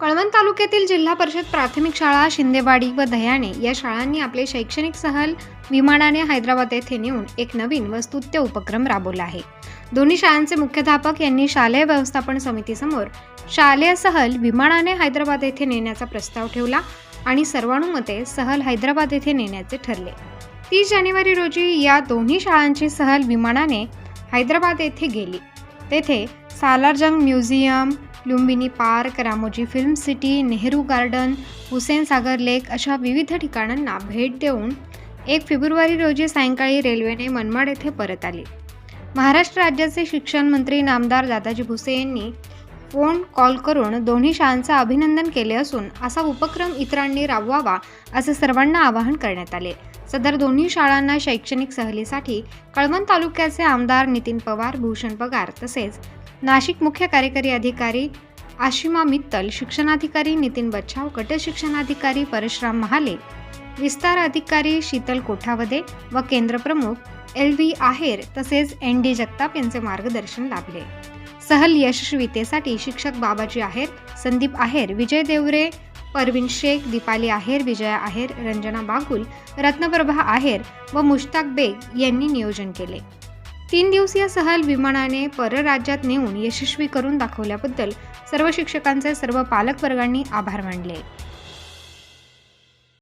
कळवण तालुक्यातील जिल्हा परिषद प्राथमिक शाळा शिंदेवाडी व दह्याणे या शाळांनी आपले शैक्षणिक सहल विमानाने हैदराबाद येथे नेऊन एक नवीन वस्तुत्य उपक्रम राबवला आहे. दोन्ही शाळांचे मुख्याध्यापक यांनी शालेय व्यवस्थापन समितीसमोर शालेय सहल विमानाने हैदराबाद येथे नेण्याचा प्रस्ताव ठेवला आणि सर्वानुमते सहल हैदराबाद येथे नेण्याचे ठरले. तीस जानेवारी रोजी या दोन्ही शाळांची सहल विमानाने हैदराबाद येथे गेली. तेथे Salar Jung museum Lumbini park Ramoji film city Nehru garden Hussain Sagar lake अशा विविध ठिकाणांना भेट देऊन एक फेब्रुवारी रोजी सायंकाळी रेल्वेने मनमाड येथे परत आली. महाराष्ट्र राज्याचे शिक्षण मंत्री नामदार दादाजी भुसे यांनी फोन कॉल करून दोन्ही शाळांचं अभिनंदन केले असून असा उपक्रम इतरांनी राबवावा असे सर्वांना आवाहन करण्यात आले. सदर दोन्ही शाळांना शैक्षणिक सहलीसाठी कळवण तालुक्याचे आमदार नितीन पवार भूषण पगार तसेच नाशिक मुख्य कार्यकारी अधिकारी आशिमा मित्तल शिक्षणाधिकारी नितीन बच्छाव गटशिक्षणाधिकारी परशुराम महाले विस्तार अधिकारी शीतल कोठावदे व केंद्रप्रमुख एल व्ही आहेर तसेच एन डी जगताप यांचे मार्गदर्शन लाभले. सहल यशस्वीतेसाठी शिक्षक बाबाजी आहेर संदीप आहेर विजय देवरे परवीन शेख दीपाली आहेर विजया आहेर रंजना बागुल रत्नप्रभा आहेर व मुश्ताक बेग यांनी नियोजन केले. तीन दिवसीय सहल विमानाने परराज्यात नेऊन यशस्वी करून दाखवल्याबद्दल सर्व शिक्षकांचे सर्व पालकवर्गांनी आभार मानले.